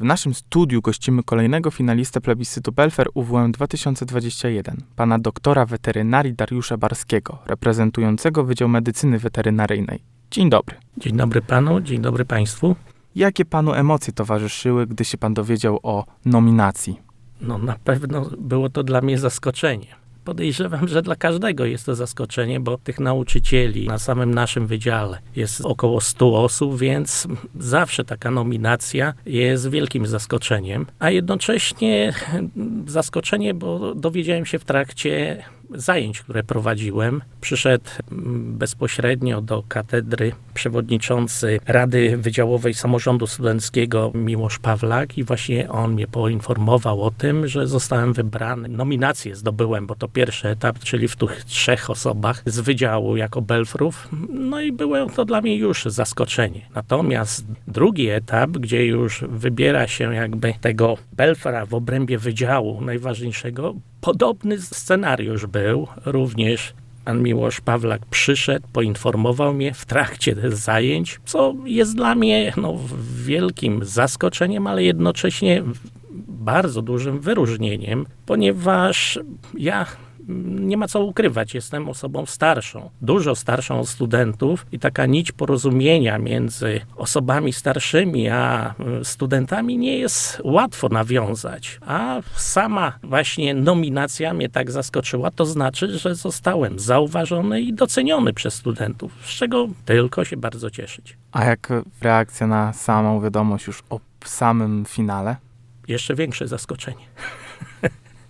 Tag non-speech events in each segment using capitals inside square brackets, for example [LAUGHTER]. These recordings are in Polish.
W naszym studiu gościmy kolejnego finalistę plebiscytu Belfer UWM 2021, pana doktora weterynarii Dariusza Barskiego, reprezentującego Wydział Medycyny Weterynaryjnej. Dzień dobry. Dzień dobry panu, dzień dobry państwu. Jakie panu emocje towarzyszyły, gdy się pan dowiedział o nominacji? No na pewno było to dla mnie zaskoczenie. Podejrzewam, że dla każdego jest to zaskoczenie, bo tych nauczycieli na samym naszym wydziale jest około 100 osób, więc zawsze taka nominacja jest wielkim zaskoczeniem. A jednocześnie zaskoczenie, bo dowiedziałem się w trakcie zajęć, które prowadziłem. Przyszedł bezpośrednio do katedry przewodniczący Rady Wydziałowej Samorządu Studenckiego Miłosz Pawlak i właśnie on mnie poinformował o tym, że zostałem wybrany. Nominację zdobyłem, bo to pierwszy etap, czyli w tych trzech osobach z wydziału jako Belfrów. No i było to dla mnie już zaskoczenie. Natomiast drugi etap, gdzie już wybiera się jakby tego Belfra w obrębie wydziału najważniejszego, podobny scenariusz był również. Pan Miłosz Pawlak przyszedł, poinformował mnie w trakcie zajęć, co jest dla mnie no, wielkim zaskoczeniem, ale jednocześnie bardzo dużym wyróżnieniem, ponieważ ja nie ma co ukrywać, jestem osobą starszą, dużo starszą od studentów i taka nić porozumienia między osobami starszymi a e, studentami nie jest łatwo nawiązać. A sama właśnie nominacja mnie tak zaskoczyła, to znaczy, że zostałem zauważony i doceniony przez studentów, z czego tylko się bardzo cieszyć. A jak reakcja na samą wiadomość już o samym finale? Jeszcze większe zaskoczenie.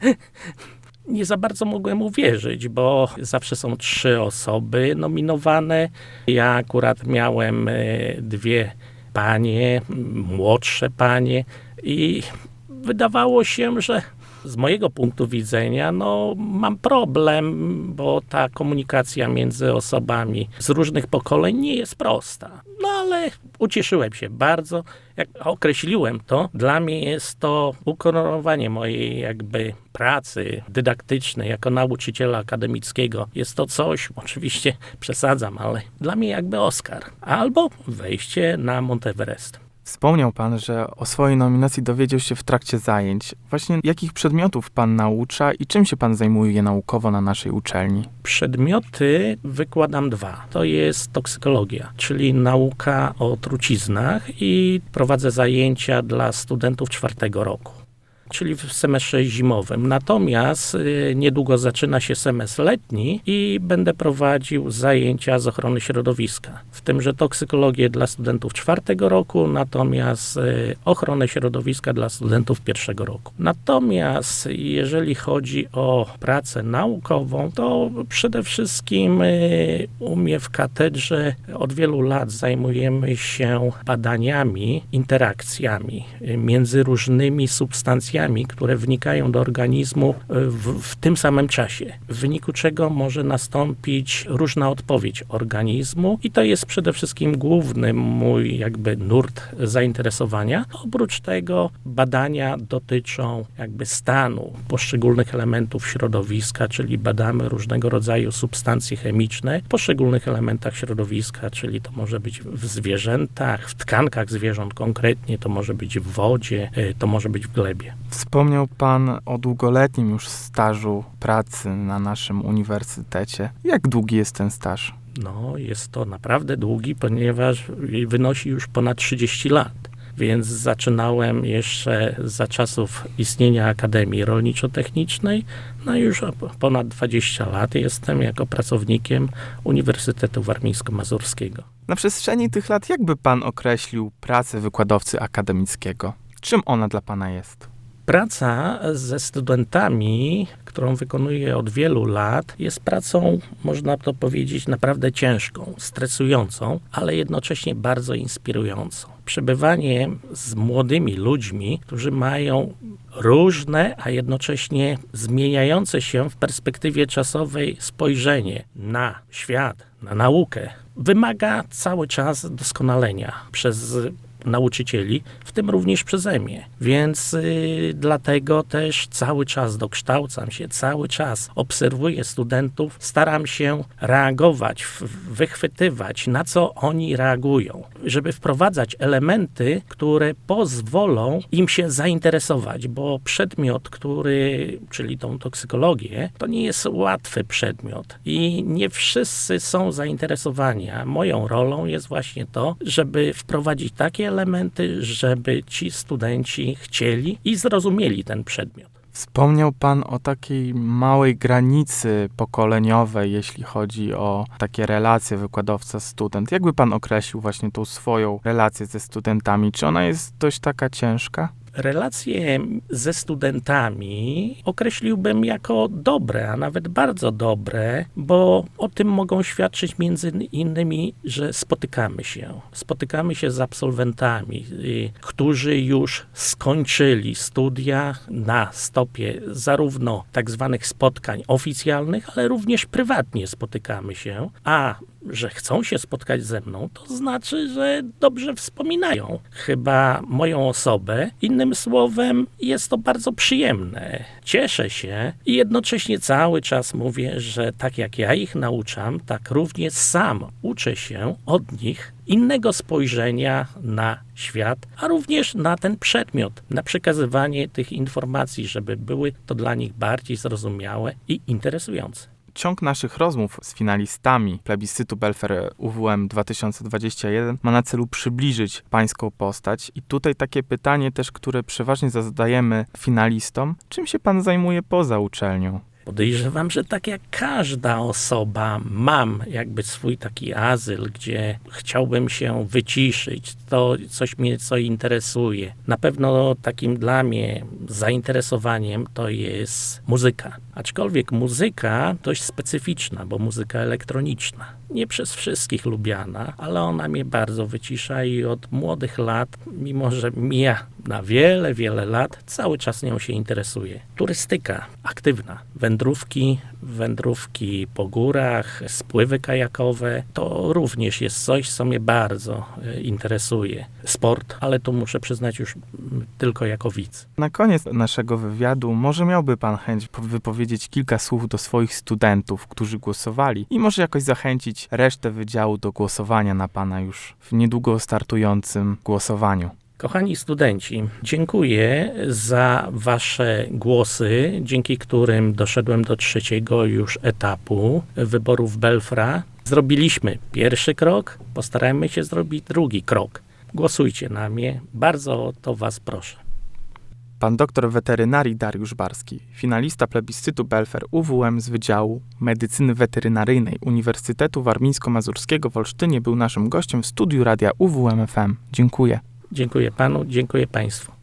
[LAUGHS] nie za bardzo mogłem uwierzyć, bo zawsze są trzy osoby nominowane. Ja akurat miałem e, dwie panie, młodsze panie i wydawało się, że z mojego punktu widzenia, no, mam problem, bo ta komunikacja między osobami z różnych pokoleń nie jest prosta. No ale ucieszyłem się bardzo. Jak określiłem to, dla mnie jest to ukoronowanie mojej jakby pracy dydaktycznej jako nauczyciela akademickiego. Jest to coś, oczywiście przesadzam, ale dla mnie jakby Oscar. Albo wejście na Monteverest. Wspomniał pan, że o swojej nominacji dowiedział się w trakcie zajęć. Właśnie jakich przedmiotów pan naucza i czym się pan zajmuje naukowo na naszej uczelni? Przedmioty wykładam dwa. To jest toksykologia, czyli nauka o truciznach i prowadzę zajęcia dla studentów czwartego roku czyli w semestrze zimowym. Natomiast y, niedługo zaczyna się semestr letni i będę prowadził zajęcia z ochrony środowiska. W tymże toksykologię dla studentów czwartego roku, natomiast y, ochronę środowiska dla studentów pierwszego roku. Natomiast jeżeli chodzi o pracę naukową, to przede wszystkim y, u mnie w katedrze od wielu lat zajmujemy się badaniami, interakcjami między różnymi substancjami które wnikają do organizmu e, w, w, tym samym czasie, w wyniku czego może nastąpić różna odpowiedź organizmu i to jest przede wszystkim główny mój jakby nurt zainteresowania. Oprócz tego badania dotyczą jakby stanu poszczególnych elementów środowiska, czyli badamy różnego rodzaju substancje chemiczne w poszczególnych elementach środowiska, czyli to może być w zwierzętach, w tkankach zwierząt konkretnie, to może być w wodzie, e, to może być w glebie. Wspomniał Pan o długoletnim już stażu pracy na naszym uniwersytecie. Jak długi jest ten staż? No, jest to naprawdę długi, ponieważ wynosi już ponad 30 lat. Więc zaczynałem jeszcze za czasów istnienia Akademii Rolniczo-Technicznej, no już ponad 20 lat jestem jako pracownikiem Uniwersytetu Warmińsko-Mazurskiego. Na przestrzeni tych lat, jakby pan określił pracę wykładowcy akademickiego? Czym ona dla pana jest? Praca ze studentami, którą wykonuję od wielu lat, jest pracą, można to powiedzieć, naprawdę ciężką, stresującą, ale jednocześnie bardzo inspirującą. Przebywanie z młodymi ludźmi, którzy mają różne, a jednocześnie zmieniające się w perspektywie czasowej spojrzenie na świat, na naukę, wymaga cały czas doskonalenia przez nauczycieli, w tym również przeze mnie. Więc y, dlatego też cały czas dokształcam się, cały czas obserwuję studentów, staram się reagować, wychwytywać, na co oni reagują, żeby wprowadzać elementy, które pozwolą im się zainteresować, bo przedmiot, który, czyli tą toksykologię, to nie jest łatwy przedmiot i nie wszyscy są zainteresowani, a moją rolą jest właśnie to, żeby wprowadzić takie elementy, żeby ci studenci chcieli i zrozumieli ten przedmiot. Wspomniał Pan o takiej małej granicy pokoleniowej, jeśli chodzi o takie relacje wykładowca-student. Jakby Pan określił właśnie tą swoją relację ze studentami? Czy ona jest dość taka ciężka? Relacje ze studentami określiłbym jako dobre, a nawet bardzo dobre, bo o tym mogą świadczyć między innymi, że spotykamy się. Spotykamy się z absolwentami, y, którzy już skończyli studia na stopie zarówno tak zwanych spotkań oficjalnych, ale również prywatnie spotykamy się, a że chcą się spotkać ze mną, to znaczy, że dobrze wspominają chyba moją osobę. Innym słowem, jest to bardzo przyjemne. Cieszę się i jednocześnie cały czas mówię, że tak jak ja ich nauczam, tak również sam uczę się od nich innego spojrzenia na świat, a również na ten przedmiot, na przekazywanie tych informacji, żeby były to dla nich bardziej zrozumiałe i interesujące. Ciąg naszych rozmów z finalistami plebiscytu Belfer UWM 2021 ma na celu przybliżyć pańską postać. I tutaj takie pytanie też, które przeważnie zadajemy finalistom. Czym się pan zajmuje poza uczelnią? Podejrzewam, że tak jak każda osoba, mam jakby swój taki azyl, gdzie chciałbym się wyciszyć, to coś mnie co interesuje. Na pewno takim dla mnie zainteresowaniem to jest muzyka. Aczkolwiek muzyka dość specyficzna, bo muzyka elektroniczna. Nie przez wszystkich lubiana, ale ona mnie bardzo wycisza i od młodych lat, mimo że mija na wiele, wiele lat, cały czas nią się interesuję. Turystyka aktywna, wędrówki, wędrówki po górach, spływy kajakowe, to również jest coś, co mnie bardzo e, interesuje. Sport, ale tu muszę przyznać już tylko jako widz. Na koniec naszego wywiadu może miałby pan chęć po- wypowiedzieć kilka słów do swoich studentów, którzy głosowali i może jakoś zachęcić resztę wydziału do głosowania na pana już w niedługo startującym głosowaniu. Kochani studenci, dziękuję za Wasze głosy, dzięki którym doszedłem do trzeciego już etapu wyborów Belfra. Zrobiliśmy pierwszy krok, postarajmy się zrobić drugi krok. Głosujcie na mnie, bardzo o to Was proszę. Pan doktor weterynarii Dariusz Barski, finalista plebiscytu Belfer UWM z Wydziału Medycyny Weterynaryjnej Uniwersytetu Warmińsko-Mazurskiego w Olsztynie był naszym gościem w studiu radia UWM FM. Dziękuję. Dziękuję Panu, dziękuję Państwu.